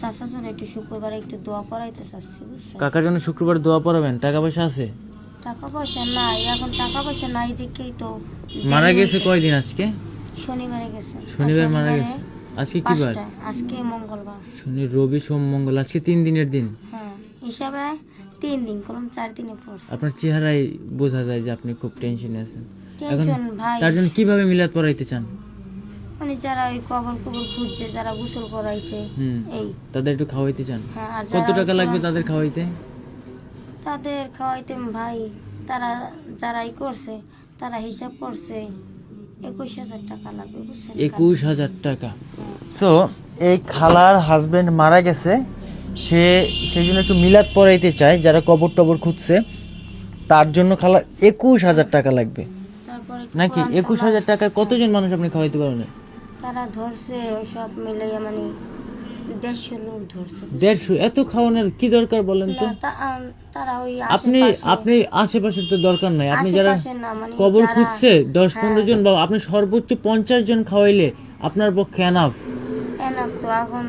চাষা চলে একটু শুক্রবার একটু দোয়া পড়াইতে চাচ্ছি বুঝছেন? কাকার জন্য শুক্রবার দোয়া পড়াবেন? টাকা পয়সা আছে? টাকা পয়সা নাই এখন টাকা পয়সা নাই দেখেই তো মারা গেছে কয়দিন আজকে? শনিবারে গেছে। শনিবার মারা গেছে? আজকে কি বার? আজকে মঙ্গলবার। শনি রবি সোম মঙ্গল আজকে তিন দিনের দিন? হ্যাঁ হিসাবে তিন দিন কলম চার দিনে পড়ছে। আপনার চেহারায় বোঝা যায় যে আপনি খুব টেনশনে আছেন। এখন তার জন্য কীভাবে মিলাদ পড়াইতে চান? মানে যারা ওই কবর কবর খুঁজছে যারা গোসল করাইছে এই। তাদের একটু খাওয়াইতে চান? হ্যাঁ কত টাকা লাগবে তাদের খাওয়াইতে? তাদের খাওয়াইতে ভাই তারা যারাই করছে তারা হিসাব করছে একুশ হাজার টাকা লাগবে বুঝছেন? একুশ হাজার টাকা। সো এই খালার হাজবেন্ড মারা গেছে সে সেই জন্য একটু মিলাদ পড়াইতে চায় যারা কবর টবর খুঁজছে তার জন্য খালা একুশ হাজার টাকা লাগবে। তারপরে নাকি একুশ হাজার টাকায় কতজন মানুষ আপনি খাওয়াইতে পারবেন? তারা ধরছে সব মিলাইয়া মানে দেড়শো লোক ধরছে। দেড়শো? এত খাওয়ানোর কি দরকার বলেন তো? তারা ওই আপনি আপনি আশেপাশে তো দরকার নাই। আপনি যারা মানে কবর খুঁজছে দশ হ্যাঁ। পনেরো জন বা আপনি সর্বোচ্চ পঞ্চাশ জন খাওয়াইলে আপনার পক্ষে এনাফ এনাফ তো এখন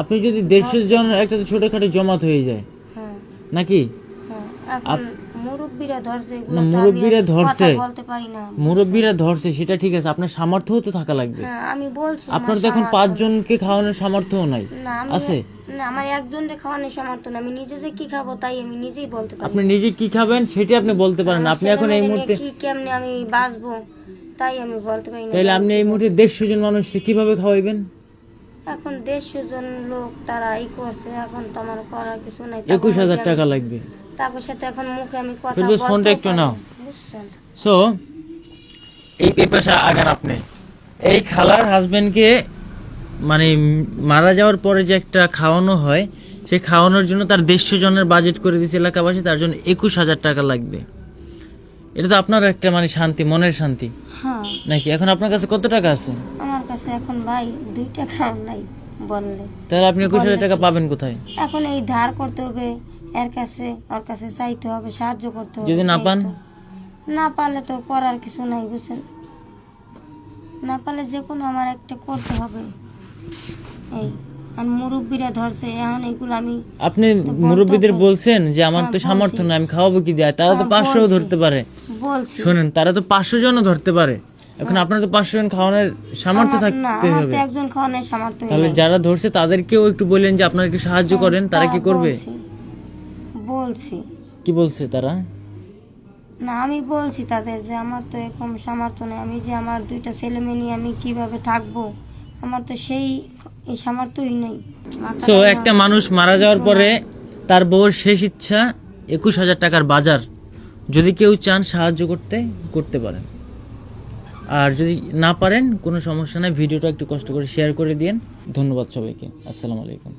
আপনি যদি দেড়শো জন একটা ছোটখাটো জমাত হয়ে যায়। হ্যাঁ। নাকি? হ্যাঁ মুরব্বীরা ধরছে এগুলো তো আমি মুরব্বিরা ধরছে। কথা বলতে পারি না মুরব্বীরা ধরছে সেটা ঠিক আছে আপনার সামর্থ্যও তো থাকা লাগবে। হ্যাঁ আমি বলছি আপনার তো এখন সামর্থ্য- পাঁচজনকে খাওয়ানোর সামর্থ্যও নাই। না আমি আছে? না আমার একজনকে খাওয়ানোর সামর্থ্য না আমি নিজে যে কি খাব তাই আমি নিজেই বলতে পারি আপনি নিজে কি খাবেন সেটা আপনি বলতে পারেন না। আপনি এখন এই মুহূর্তে নিয়ে কি কেমনে আমি বাঁচবো তাই আমি বলতে পারি না। তাহলে আপনি এই মুহূর্তে দেড়শো জন মানুষকে কীভাবে খাওয়াইবেন? এখন দেড়শো জন লোক তারা এই করছে এখন তো আমার করার কিছু নাই একুশ হাজার টাকা লাগবে। তাদের সাথে এখন মুখে আমি কথা ফেরদৌস, ফোনটা একটু নাও। সো এই আগান আপনি। এই খালার হাজবেন্ডকে মানে মারা যাওয়ার পরে যে একটা খাওয়ানো হয় সেই খাওয়ানোর জন্য তার দেড়শো জনের বাজেট করে দিয়েছে এলাকাবাসী তার জন্য একুশ হাজার টাকা লাগবে। এটা তো আপনার একটা মানে শান্তি মনের শান্তি। হ্যাঁ। নাকি? এখন আপনার কাছে কত টাকা আছে? আমার কাছে এখন ভাই দুই টাকা নাই বললে। তাহলে আপনি একুশ হাজার টাকা পাবেন কোথায়? এখন এই ধার করতে হবে এর কাছে ওর কাছে চাইতে হবে সাহায্য করতে হবে যদি না পান? না পারলে তো করার কিছু নাই বুঝছেন? না পারলে যে কোনো আমার একটা করতে হবে। এই আর মুরব্বীরা ধরছে এখন এইগুলো আমি আপনি মুরব্বীদের বলছেন যে আমার হ্যাঁ, তো সামর্থ্য নাই আমি খাওয়াবো কি দেয়? তারা তো হ্যাঁ, পাঁচশো ধরতে পারে। শোনেন তারা তো পাঁচশো জনও ধরতে পারে। এখন আপনার তো পাঁচশো জন খাওয়ানোর সামর্থ্য থাকতে হবে। একজন খাওয়ানোর সামর্থ্য তাহলে যারা ধরছে তাদেরকেও একটু বললেন যে আপনারা একটু সাহায্য করেন তারা কি করবে? বলছি। কি বলছে তারা? না আমি বলছি তাদের যে আমার তো এরকম সামর্থ্য নেই। আমি যে আমার দুইটা ছেলে মেয়ে নিয়ে আমি কীভাবে থাকব? আমার তো সেই সামর্থ্যই নেই। তো একটা মানুষ মারা যাওয়ার পরে তার বউর শেষ ইচ্ছা একুশ হাজার টাকার বাজার। যদি কেউ চান সাহায্য করতে করতে পারেন। আর যদি না পারেন কোনো সমস্যা নাই। ভিডিওটা একটু কষ্ট করে শেয়ার করে দিন ধন্যবাদ সবাইকে। আসসালামু আলাইকুম।